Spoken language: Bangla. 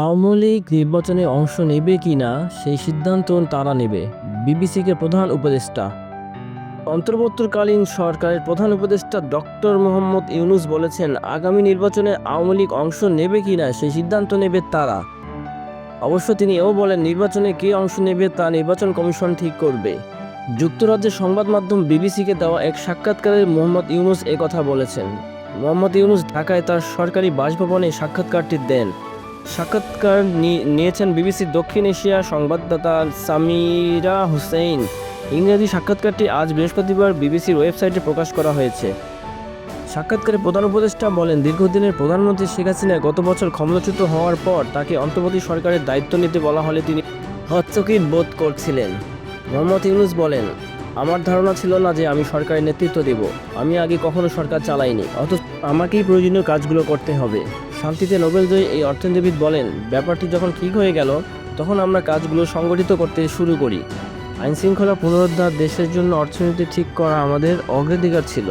আওয়ামী লীগ নির্বাচনে অংশ নেবে কি না, সেই সিদ্ধান্ত তারা নেবে, বিবিসিকে প্রধান উপদেষ্টা। অন্তর্বর্তীকালীন সরকারের প্রধান উপদেষ্টা ডক্টর মোহাম্মদ ইউনুস বলেছেন, আগামী নির্বাচনে আওয়ামী লীগ অংশ নেবে কি না, সেই সিদ্ধান্ত নেবে তারা। অবশ্য তিনি এও বলেন, নির্বাচনে কে অংশ নেবে তা নির্বাচন কমিশন ঠিক করবে। যুক্তরাজ্যের সংবাদ মাধ্যম বিবিসিকে দেওয়া এক সাক্ষাৎকারে মোহাম্মদ ইউনুস কথা বলেছেন। মোহাম্মদ ইউনুস ঢাকায় তার সরকারি বাসভবনে সাক্ষাৎকারটি দেন। সাক্ষাৎকার নিয়েছেন বিবিসির দক্ষিণ এশিয়া সংবাদদাতা সামিরা হুসেইন। ইংরেজি সাক্ষাৎকারটি আজ বৃহস্পতিবার বিবিসির ওয়েবসাইটে প্রকাশ করা হয়েছে। সাক্ষাৎকারে প্রধান উপদেষ্টা বলেন, দীর্ঘদিনের প্রধানমন্ত্রী শেখ হাসিনা গত বছর ক্ষমতাচ্যুত হওয়ার পর তাকে অন্তর্বর্তী সরকারের দায়িত্ব নিতে বলা হলে তিনি হচ্চকিত বোধ করছিলেন। মোহাম্মদ ইউনুস বলেন, আমার ধারণা ছিল না যে আমি সরকারের নেতৃত্ব দেব। আমি আগে কখনো সরকার চালাইনি। অথচ আমাকেই প্রয়োজনীয় কাজগুলো করতে হবে। শান্তিতে নোবেলজয়ী এই অর্থনীতিবিদ বলেন, ব্যাপারটি যখন ঠিক হয়ে গেল, তখন আমরা কাজগুলো সংগঠিত করতে শুরু করি। আইনশৃঙ্খলা পুনরুদ্ধার দেশের জন্য অর্থনীতি ঠিক করা আমাদের অগ্রাধিকার ছিল।